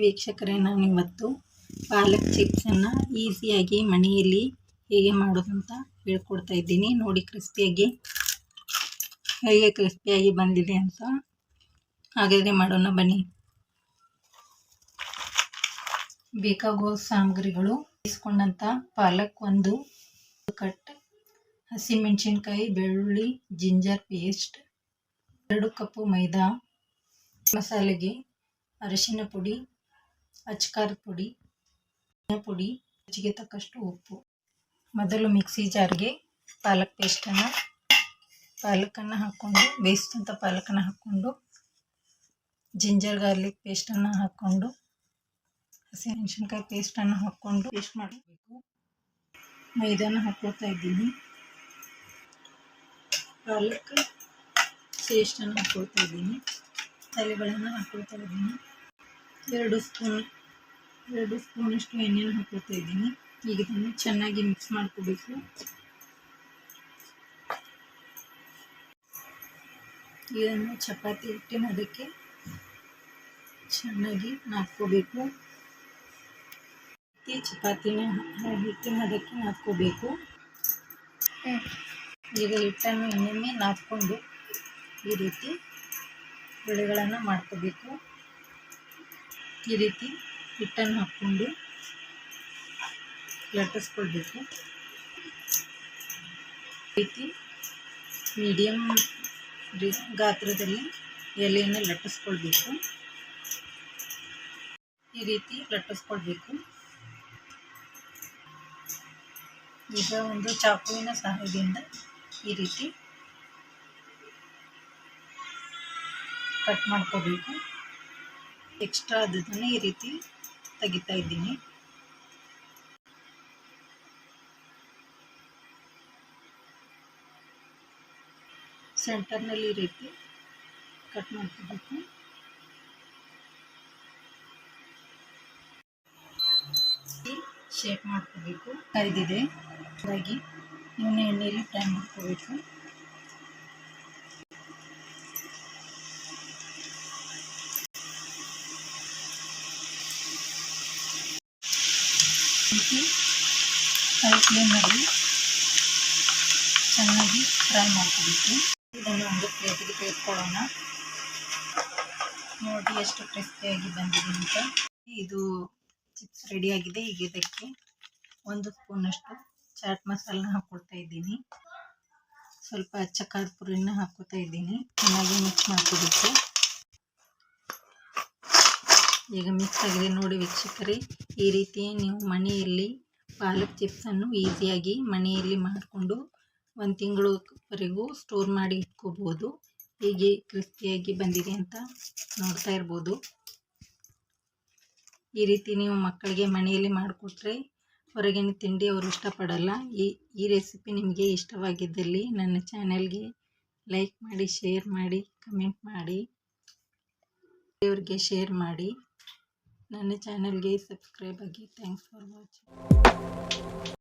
ವೀಕ್ಷಕರೇ, ನಾನು ಇವತ್ತು ಪಾಲಕ್ ಚಿಪ್ಸನ್ನು ಈಸಿಯಾಗಿ ಮನೆಯಲ್ಲಿ ಹೇಗೆ ಮಾಡೋದು ಅಂತ ಹೇಳ್ಕೊಡ್ತಾ ಇದ್ದೀನಿ. ನೋಡಿ, ಕ್ರಿಸ್ಪಿಯಾಗಿ, ಹೇಗೆ ಕ್ರಿಸ್ಪಿಯಾಗಿ ಬಂದಿದೆ ಅಂತ ಹಾಗಾದರೆ ಮಾಡೋಣ ಬನ್ನಿ. ಬೇಕಾಗುವ ಸಾಮಗ್ರಿಗಳು ಇಸ್ಕೊಂಡಂಥ ಪಾಲಕ್ ಒಂದು ಕಟ್ ಹಸಿಮೆಣಸಿನ್ಕಾಯಿ ಬೆಳ್ಳುಳ್ಳಿ, ಜಿಂಜರ್ ಪೇಸ್ಟ್, ಎರಡು ಕಪ್ಪು ಮೈದಾ, ಮಸಾಲೆಗೆ ಅರಿಶಿನ ಪುಡಿ ಅಚ್ಕಾರದ ಪುಡಿ ಪುಡಿ, ರುಚಿಗೆ ತಕ್ಕಷ್ಟು ಉಪ್ಪು. ಮೊದಲು ಮಿಕ್ಸಿ ಜಾರ್ಗೆ ಪಾಲಕ್ ಪೇಸ್ಟನ್ನು ಪಾಲಕನ್ನು ಹಾಕ್ಕೊಂಡು ಬೇಯಿಸಿದಂಥ ಪಾಲಕನ್ನು ಹಾಕ್ಕೊಂಡು, ಜಿಂಜರ್ ಗಾರ್ಲಿಕ್ ಪೇಸ್ಟನ್ನು ಹಾಕ್ಕೊಂಡು ಹಸಿಮೆಣಸಿನ್ಕಾಯಿ ಪೇಸ್ಟನ್ನು ಹಾಕ್ಕೊಂಡು ಪೇಸ್ಟ್ ಮಾಡಬೇಕು. ಮೈದಾನ ಹಾಕ್ಕೊಳ್ತಾ ಇದ್ದೀನಿ. ಪಾಲಕ್ ಪೇಸ್ಟನ್ನು ಹಾಕ್ಕೊಳ್ತಾ ಇದ್ದೀನಿ. ತಲೆಗಳನ್ನು ಹಾಕ್ಕೊಳ್ತಾ ಇದ್ದೀನಿ. ಎರಡು ಸ್ಪೂನ್, ಎರಡು ಸ್ಪೂನಷ್ಟು ಎಣ್ಣೆನ ಹಾಕ್ಕೊಳ್ತಾ ಇದ್ದೀನಿ. ಈಗ ಇದನ್ನು ಚೆನ್ನಾಗಿ ಮಿಕ್ಸ್ ಮಾಡ್ಕೋಬೇಕು. ಇದನ್ನು ಚಪಾತಿ ಹಿಟ್ಟಿನ ಅದಕ್ಕೆ ಚೆನ್ನಾಗಿ ನಾದ್ಕೋಬೇಕು. ಚಪಾತಿನ ಹಿಟ್ಟಿನ ಅದಕ್ಕೆ ನಾದ್ಕೋಬೇಕು. ಈಗ ಹಿಟ್ಟನ್ನು ಇನ್ನೊಮ್ಮೆ ನಾದ್ಕೊಂಡು ಈ ರೀತಿ ಬೆಳೆಗಳನ್ನು ಮಾಡ್ಕೋಬೇಕು. ಈ ರೀತಿ ಹಿಟ್ಟನ್ನು ಹಾಕ್ಕೊಂಡು ಲಟ್ಟಿಸ್ಕೊಳ್ಬೇಕು. ರೀತಿ ಮೀಡಿಯಮ್ ಗಾತ್ರದಲ್ಲಿ ಎಲೆಯನ್ನು ಲಟ್ಟಿಸ್ಕೊಳ್ಬೇಕು. ಈ ರೀತಿ ಲಟ್ಟಿಸ್ಕೊಳ್ಬೇಕು. ಈಗ ಒಂದು ಚಾಕುವಿನ ಸಹಾಯದಿಂದ ಈ ರೀತಿ ಕಟ್ ಮಾಡ್ಕೋಬೇಕು ಎಕ್ಸ್ಟ್ರಾ ಅದನ್ನು ಈ ರೀತಿ ತೆಗಿತಾ ಇದ್ದೀನಿ. ಸೆಂಟರ್ನಲ್ಲಿ ಈ ರೀತಿ ಕಟ್ ಮಾಡ್ಕೋಬೇಕು. ಶೇಪ್ ಮಾಡ್ಕೋಬೇಕು. ಕರಿದಿದೆ. ಹಾಗಾಗಿ ಇವನ್ನ ಎಣ್ಣೆಯಲ್ಲಿ ಫ್ರೈ ಮಾಡ್ಕೋಬೇಕು. ಹೈ ಮಾಡಿ ಚೆನ್ನಾಗಿ ಫ್ರೈ ಮಾಡ್ಕೋಬೇಕು. ಇದನ್ನು ಒಂದು ಪ್ಲೇಟಿಗೆ ತೆಗೆದುಕೊಳ್ಳೋಣ ನೋಡಿ ಎಷ್ಟು ಕ್ರಿಸ್ಪಿಯಾಗಿ ಬಂದಿದೆ ಅಂತ. ಇದು ಚಿಪ್ಸ್ ರೆಡಿಯಾಗಿದೆ ಈಗ ಇದಕ್ಕೆ ಒಂದು ಸ್ಪೂನಷ್ಟು ಚಾಟ್ ಮಸಾಲನ ಹಾಕ್ಕೊಳ್ತಾ ಇದ್ದೀನಿ. ಸ್ವಲ್ಪ ಚಕ್ರದ ಪುರಿನ ಹಾಕ್ಕೊತಾ ಇದ್ದೀನಿ. ಚೆನ್ನಾಗಿ ಮಿಕ್ಸ್ ಮಾಡ್ಕೋಬೇಕು. ಈಗ ಮಿಕ್ಸ್ ಆಗಿದೆ ನೋಡಿ ವೀಕ್ಷಕರೇ. ಈ ರೀತಿ ನೀವು ಮನೆಯಲ್ಲಿ ಪಾಲಕ್ ಚಿಪ್ಸನ್ನು ಈಸಿಯಾಗಿ ಮನೆಯಲ್ಲಿ ಮಾಡಿಕೊಂಡು ಒಂದು ತಿಂಗಳವರೆಗೂ ಸ್ಟೋರ್ ಮಾಡಿ ಇಟ್ಕೋಬೋದು. ಹೀಗೆ ಕ್ರಿಸ್ಪಿಯಾಗಿ ಬಂದಿದೆ ಅಂತ ನೋಡ್ತಾ ಇರ್ಬೋದು. ಈ ರೀತಿ ನೀವು ಮಕ್ಕಳಿಗೆ ಮನೆಯಲ್ಲಿ ಮಾಡಿಕೊಟ್ರೆ ಹೊರಗಿನ ತಿಂಡಿ ಅವರು ಇಷ್ಟಪಡಲ್ಲ. ಈ ಈ ರೆಸಿಪಿ ನಿಮಗೆ ಇಷ್ಟವಾಗಿದ್ದಲ್ಲಿ ನನ್ನ ಚಾನೆಲ್ಗೆ ಲೈಕ್ ಮಾಡಿ ಶೇರ್ ಮಾಡಿ ಕಮೆಂಟ್ ಮಾಡಿ. ಅವ್ರಿಗೆ ಶೇರ್ ಮಾಡಿ. ನನ್ನ ಚಾನಲ್ಗೆ ಸಬ್ಸ್ಕ್ರೈಬ್ ಆಗಿ. Thanks for watching